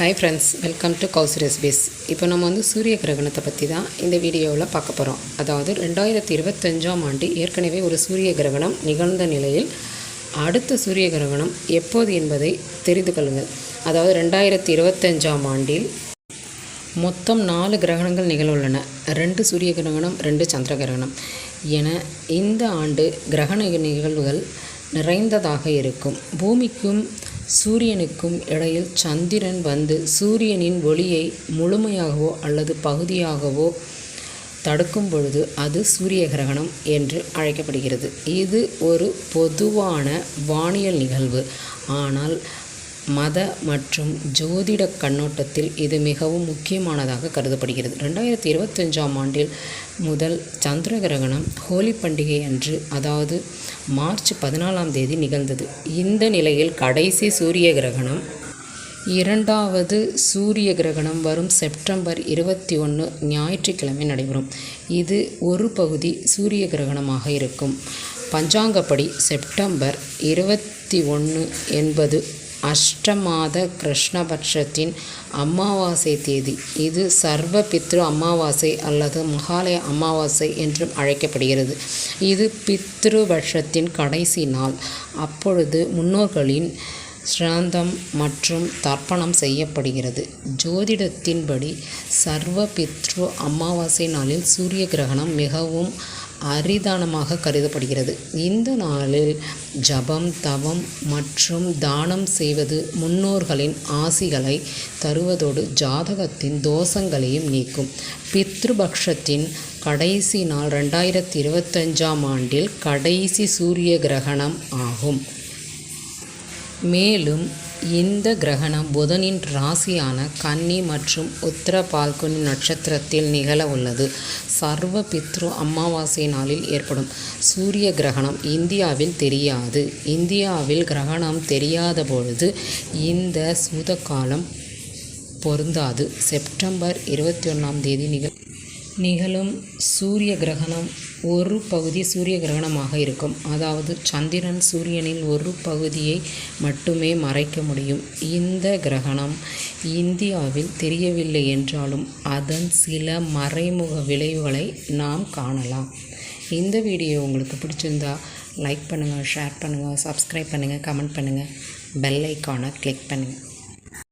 Hi friends welcome to கவுஸ் recipes இப்போ நம்ம வந்து சூரிய கிரகணத்தை பற்றி தான் இந்த வீடியோவில் பார்க்க போகிறோம் அதாவது ரெண்டாயிரத்தி இருபத்தஞ்சாம் ஆண்டு ஏற்கனவே ஒரு சூரிய கிரகணம் நிகழ்ந்த நிலையில் அடுத்த சூரிய கிரகணம் எப்போது என்பதை தெரிந்து கொள்ளுங்கள். அதாவது ரெண்டாயிரத்தி இருபத்தஞ்சாம் ஆண்டில் மொத்தம் நாலு கிரகணங்கள் நிகழ்வுள்ளன. ரெண்டு சூரிய கிரகணம் ரெண்டு சந்திர கிரகணம். என இந்த ஆண்டு கிரகண நிகழ்வுகள் நிறைந்ததாக இருக்கும். பூமிக்கும் சூரியனுக்கும் இடையில் சந்திரன் வந்து சூரியனின் ஒளியை முழுமையாகவோ அல்லது பகுதியாகவோ தடுக்கும் பொழுது அது சூரிய கிரகணம் என்று அழைக்கப்படுகிறது. இது ஒரு பொதுவான வானியல் நிகழ்வு. ஆனால் மத மற்றும் ஜோதிட கண்ணோட்டத்தில் இது மிகவும் முக்கியமானதாக கருதப்படுகிறது. ரெண்டாயிரத்தி இருபத்தஞ்சாம் ஆண்டில் முதல் சந்திர கிரகணம் ஹோலி பண்டிகை அன்று அதாவது மார்ச் பதினாலாம் தேதி நிகழ்ந்தது. இந்த நிலையில் கடைசி சூரிய கிரகணம் இரண்டாவது சூரிய கிரகணம் வரும் செப்டம்பர் இருபத்தி ஒன்று ஞாயிற்றுக்கிழமை நடைபெறும். இது ஒரு பகுதி சூரிய கிரகணமாக இருக்கும். பஞ்சாங்கப்படி செப்டம்பர் இருபத்தி ஒன்று என்பது அஷ்டமாத கிருஷ்ணபட்சத்தின் அமாவாசை தேதி. இது சர்வ பித்ரு அமாவாசை அல்லது மகாலய அமாவாசை என்றும் அழைக்கப்படுகிறது. இது பித்ருபட்சத்தின் கடைசி நாள். அப்பொழுது முன்னோர்களின் சிராந்தம் மற்றும் தர்ப்பணம் செய்யப்படுகிறது. ஜோதிடத்தின்படி சர்வ பித்ரு அமாவாசை நாளில் சூரிய கிரகணம் மிகவும் அரிதானமாக கருதப்படுகிறது. இந்த நாளில் ஜபம் தவம் மற்றும் தானம் செய்வது முன்னோர்களின் ஆசிகளை தருவதோடு ஜாதகத்தின் தோஷங்களையும் நீக்கும். பித்ருபக்ஷத்தின் கடைசி நாள் ரெண்டாயிரத்தி இருபத்தஞ்சாம் ஆண்டில் கடைசி சூரிய கிரகணம் ஆகும். மேலும் இந்த கிரகணம் புதனின் ராசியான கன்னி மற்றும் உத்தர பால்குனி நட்சத்திரத்தில் நிகழ உள்ளது. சர்வ பித்ரு அமாவாசை நாளில் ஏற்படும் சூரிய கிரகணம் இந்தியாவில் தெரியாது. இந்தியாவில் கிரகணம் தெரியாத பொழுது இந்த சூதக்காலம் பொருந்தாது. செப்டம்பர் இருபத்தி ஒன்றாம் தேதி நிகழ் நிகழும் சூரிய கிரகணம் ஒரு பகுதி சூரிய கிரகணமாக இருக்கும். அதாவது சந்திரன் சூரியனின் ஒரு பகுதியை மட்டுமே மறைக்க முடியும். இந்த கிரகணம் இந்தியாவில் தெரியவில்லை என்றாலும் அதன் சில மறைமுக விளைவுகளை நாம் காணலாம். இந்த வீடியோ உங்களுக்கு பிடிச்சிருந்தா லைக் பண்ணுங்கள் ஷேர் பண்ணுங்கள் சப்ஸ்கிரைப் பண்ணுங்கள் கமெண்ட் பண்ணுங்கள் பெல் ஐக்கானை கிளிக் பண்ணுங்கள்